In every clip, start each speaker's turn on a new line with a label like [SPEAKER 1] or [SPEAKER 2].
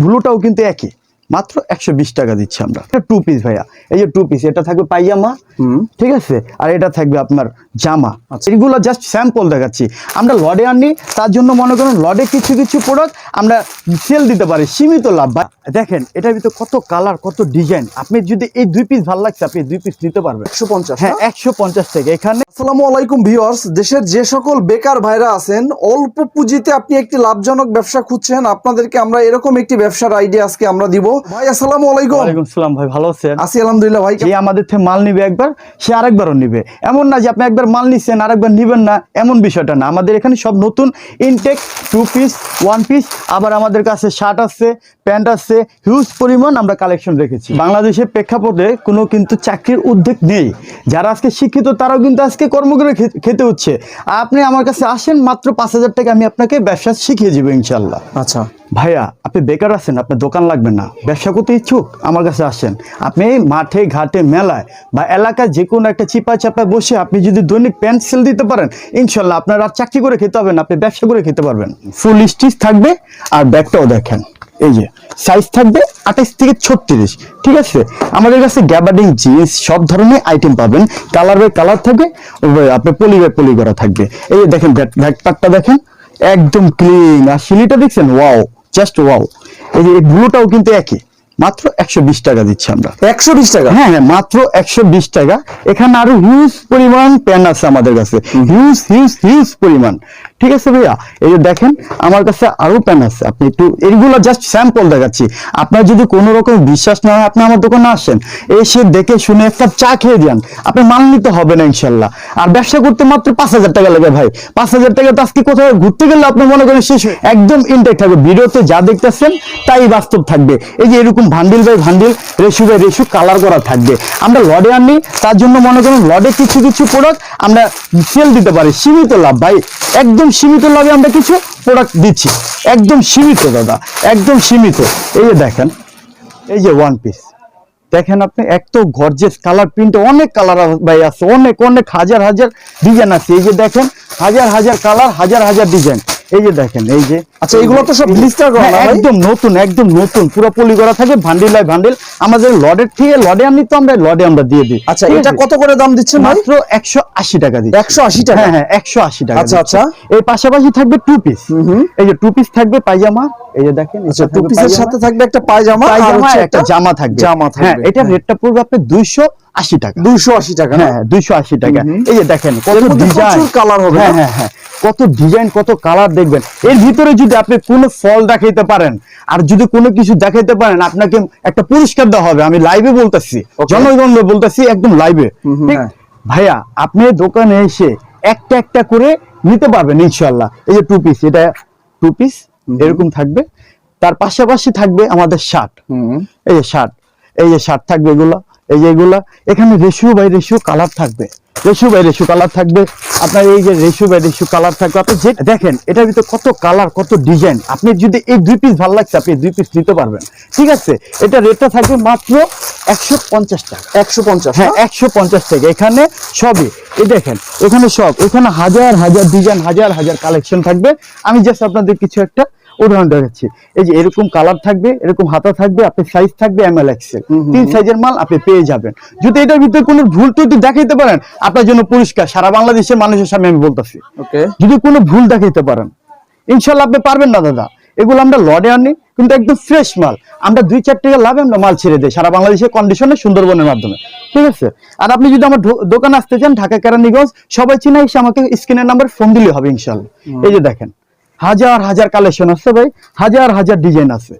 [SPEAKER 1] ব্লুটাও কিন্তু একই। মাত্র একশো বিশ টাকা দিচ্ছি আমরা। টু পিস ভাইয়া। এই যে টু পিস এটা থাকবে পাইজামা
[SPEAKER 2] হুম।
[SPEAKER 1] ঠিক আছে? আর এটা থাকবে আপনার জামা।
[SPEAKER 2] আচ্ছা।
[SPEAKER 1] এগুলো জাস্ট স্যাম্পল দেখাচ্ছি। আমরা লডে আনি তার জন্য মনে করুন লডে কিছু কিছু প্রোডাক্ট আমরা সেল দিতে পারি সীমিত লাভ। দেখেন এটার ভিতরে কত কালার কত ডিজাইন আপনি যদি এই দুই পিস ভালো লাগছে আপনি দুই পিস নিতে পারবেন।
[SPEAKER 2] একশো পঞ্চাশ
[SPEAKER 1] হ্যাঁ একশো পঞ্চাশ থেকে এখানে।
[SPEAKER 2] আসসালামু আলাইকুম ভিউয়ার্স দেশের যে সকল বেকার ভাইরা আছেন অল্প পুঁজিতে আপনি একটি লাভজনক ব্যবসা খুঁজছেন। আপনাদেরকে আমরা এরকম একটি ব্যবসার আইডিয়া আজকে আমরা দিব। ভাই আসসালামু আলাইকুম।
[SPEAKER 1] ওয়ালাইকুম সালাম ভাই ভালো আছেন?
[SPEAKER 2] আছি আলহামদুলিল্লাহ ভাই
[SPEAKER 1] যে আমাদের থেকে মাল নিবে একবার সে আরেকবারও নিবে। এমন না যে আপনি একবার মাল নিচ্ছেন আরেকবার নিবেন না এমন বিষয়টা না। আমাদের এখানে সব নতুন intake two piece one piece আবার আমাদের কাছে শার্ট আছে প্যান্ট আছে হিউজ পরিমাণ আমরা কালেকশন রেখেছি। বাংলাদেশের প্রেক্ষাপটে কোনো কিন্তু চাকরির উদ্যোগ নেই। যারা আজকে শিক্ষিত তারাও কিন্তু আজকে কর্ম করে খেতে হচ্ছে। আপনি আমার কাছে আসেন মাত্র পাঁচ হাজার টাকা আমি আপনাকে ব্যবসা শিখিয়ে দেবো ইনশাল্লাহ
[SPEAKER 2] আচ্ছা।
[SPEAKER 1] ভাইয়া, আপনি বেকার আছেন, আপনার দোকান লাগবে না। ব্যবসা করতে ইচ্ছুক? আমার কাছে আসেন। আপনি মাঠে, ঘাটে, মেলায় বা এলাকায় যে কোনো একটা চিপা চাপায় বসে আপনি যদি দৈনিক প্যান্ট সেল দিতে পারেন, ইনশাল্লাহ আপনার আর চাকরি করে খেতে হবে না, আপনি ব্যবসা করে খেতে পারবেন। ফুল স্টিচ থাকবে আর ব্যাগটাও দেখেন। এই যে সাইজ থাকবে আঠাইশ থেকে ছত্রিশ, ঠিক আছে? আমাদের কাছে গ্যাবার্ডিং জিন্স সব ধরনের আইটেম পাবেন। কালার বাই কালার থাকবে ওই আপনি পলি বাই পলি করা থাকবে। এই যে দেখেন, ব্যাগ ব্যাগ পার্টটা দেখেন, একদম ক্লিন আর সিলিটা দেখছেন? ওয়াও জাস্ট ওয়াও এই যে ব্লুটাও কিন্তু একই। মাত্র একশো বিশ টাকা দিচ্ছি আমরা।
[SPEAKER 2] একশো বিশ টাকা?
[SPEAKER 1] হ্যাঁ হ্যাঁ মাত্র একশো বিশ টাকা। এখানে আরও হিউজ পরিমাণ প্যান আছে আমাদের কাছে। হিউজ হিউজ হিউজ পরিমাণ। ঠিক আছে ভাইয়া? এই যে দেখেন, আমার কাছে আরও প্যান আছে। আপনি একটু এইগুলো জাস্ট স্যাম্পল দেখাচ্ছি। আপনার যদি কোনো রকম বিশ্বাস না হয়, আপনি আমার দোকানে আসেন। এসে দেখে শুনে একটা চা খেয়ে যান আপনি মাল নিতে হবে না, ইনশাল্লাহ। আর ব্যবসা করতে মাত্র পাঁচ হাজার টাকা লাগে ভাই। পাঁচ হাজার টাকা তো আজকে কোথাও ঘুরতে গেলে আপনি মনে করেন শেষ, একদম ইনটেক থাকবে। ভিডিওতে যা দেখতেছেন, তাই বাস্তব থাকবে। এই যে এরকম bundle by bundle, ratio by ratio colour করা থাকবে। আমরা লডে আনি, তার জন্য মনে করেন লডে কিছু কিছু প্রোডাক্ট আমরা সেল দিতে পারি। সীমিত লাভ ভাই। একদম সীমিত লাভে আমরা কিছু প্রোডাক্ট দিচ্ছি। একদম সীমিত, দাদা, একদম সীমিত। এই যে দেখেন, এই যে ওয়ান পিস দেখেন আপনি, এক তো গর্জেস কালার প্রিন্ট অনেক কালার ভাই আছে, অনেক অনেক, হাজার হাজার ডিজাইন আছে। এই যে দেখেন, হাজার হাজার কালার হাজার হাজার ডিজাইন এই যে দেখেন এই যে।
[SPEAKER 2] আচ্ছা, এগুলো তো সব blister করা
[SPEAKER 1] হ্যাঁ, একদম নতুন একদম নতুন পুরো পলি করা থাকে ভান্ডিল বাই ভান্ডিল আমাদের লডের থেকে লডে আনি তো আমরা লডে আমরা দিয়ে দিই।
[SPEAKER 2] আচ্ছা এটা কত করে দাম দিচ্ছেন
[SPEAKER 1] মাত্র একশো আশি টাকা দিচ্ছি।
[SPEAKER 2] একশো আশি টাকা?
[SPEAKER 1] হ্যাঁ হ্যাঁ একশো আশি টাকা
[SPEAKER 2] আচ্ছা, আচ্ছা।
[SPEAKER 1] এর পাশাপাশি থাকবে টু পিস এই যে টু পিস থাকবে পায়জামা। এই যে দেখেন
[SPEAKER 2] আচ্ছা টু পিসের সাথে থাকবে একটা পায়জামা আর
[SPEAKER 1] পায়জামা
[SPEAKER 2] হচ্ছে
[SPEAKER 1] একটা জামা থাকবে।
[SPEAKER 2] জামা থাকবে।
[SPEAKER 1] হ্যাঁ এটা রেটটা পড়বে আপনার দুইশো আশি টাকা।
[SPEAKER 2] দুইশো আশি টাকা
[SPEAKER 1] হ্যাঁ দুইশো আশি টাকা। এই যে দেখেন কত ডিজাইন
[SPEAKER 2] colour হবে,
[SPEAKER 1] হ্যাঁ হ্যাঁ হ্যাঁ। কত ডিজাইন কত কালার দেখবেন। এর ভিতরে যদি আপনি কোনো ফল দেখাইতে পারেন আর যদি কোনো কিছু দেখাইতে পারেন আপনাকে একটা পুরস্কার দেওয়া হবে। আমি লাইভে বলতেছি জনগণ বলতেছি একদম লাইভে
[SPEAKER 2] হ্যাঁ।
[SPEAKER 1] ভাইয়া আপনি দোকানে এসে একটা একটা করে নিতে পারবেন ইনশাল্লাহ এই যে টু পিস এটা টু পিস এরকম থাকবে। তার পাশাপাশি থাকবে আমাদের শার্ট এই যে শার্ট এই যে শার্ট থাকবে এগুলো এই যে এগুলা। এখানে রেশিও বাই রেশিও কালার থাকবে। রেশিও বাই রেশিও কালার থাকবে। আপনার এই যে রেশিও বাই রেশিও কালার থাকবে। আপনি যে দেখেন এটার ভিতরে কত কালার কত ডিজাইন। আপনি যদি এই দুই পিস ভালো লাগছে আপনি দুই পিস নিতে পারবেন। ঠিক আছে? এটা রেটটা থাকবে মাত্র একশো পঞ্চাশ টাকা।
[SPEAKER 2] একশো পঞ্চাশ
[SPEAKER 1] হ্যাঁ একশো পঞ্চাশ টাকা। এখানে সবই। এই দেখেন এখানে সব। এখানে হাজার হাজার ডিজাইন হাজার হাজার কালেকশন থাকবে। আমি জাস্ট আপনাদের কিছু একটা উদাহরণ দেখাচ্ছি। এই যে এরকম কালার থাকবে এরকম হাতা থাকবে আপনি সাইজ থাকবে এম এল এক্সেল তিন সাইজের মাল আপনি পেয়ে যাবেন। যদি এটার ভিতরে কোনো ভুল ত্রুটি দেখাইতে পারেন আপনার জন্য পুরস্কার সারা বাংলাদেশের মানুষের সামনে আমি বলতেছি। যদি কোনো ভুল দেখাইতে পারেন ইনশাল্লাহ আপনি পারবেন না দাদা। এগুলো আমরা লডে আনি কিন্তু একদম ফ্রেশ মাল। আমরা দুই চার টাকা লাভে আমরা মাল ছেড়ে দিই সারা বাংলাদেশের কন্ডিশনে সুন্দরবনের মাধ্যমে। ঠিক আছে? আর আপনি যদি আমার দোকানে আসতে চান ঢাকা কেরানীগঞ্জ সবাই চিনা এসে আমাকে স্ক্রিনের নাম্বার ফোন দিলে হবে ইনশাল্লাহ। এই যে দেখেন হাজার হাজার কালেকশন আছে ভাই হাজার হাজার ডিজাইন আছে।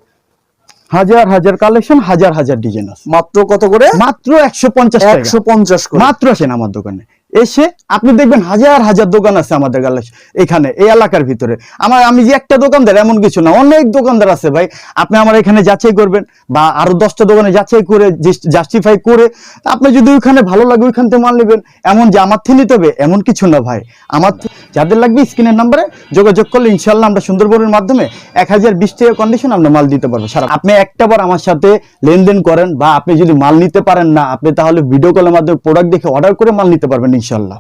[SPEAKER 1] হাজার হাজার কালেকশন হাজার হাজার ডিজাইন আছে।
[SPEAKER 2] মাত্র কত করে?
[SPEAKER 1] মাত্র একশো পঞ্চাশ
[SPEAKER 2] একশো পঞ্চাশ
[SPEAKER 1] মাত্র আসেন আমার দোকানে। এসে আপনি দেখবেন হাজার হাজার দোকান আছে আমাদের এখানে, এই এলাকার ভিতরে। আমার আমি যে একটা দোকানদার, এমন কিছু না, অনেক দোকানদার আছে ভাই। আপনি আমার এখানে যাচাই করবেন বা আরও দশটা দোকানে যাচাই করে জাস্টিফাই করে, আপনি যদি ওইখানে ভালো লাগে ওইখান থেকে মাল নেবেন। এমন যে আমার থেকে নিতে হবে, এমন কিছু না ভাই। আমার যাদের লাগবে স্ক্রিনের নাম্বারে যোগাযোগ করলে ইনশাল্লাহ আমরা সুন্দরবনের মাধ্যমে এক হাজার বিশ টাকা কন্ডিশন আমরা মাল দিতে পারব। সারা আপনি একটা বার আমার সাথে লেনদেন করেন বা আপনি যদি মাল নিতে পারেন না, আপনি তাহলে ভিডিও কলের মাধ্যমে প্রোডাক্ট দেখে অর্ডার করে মাল নিতে পারবেন ইনশাল্লাহ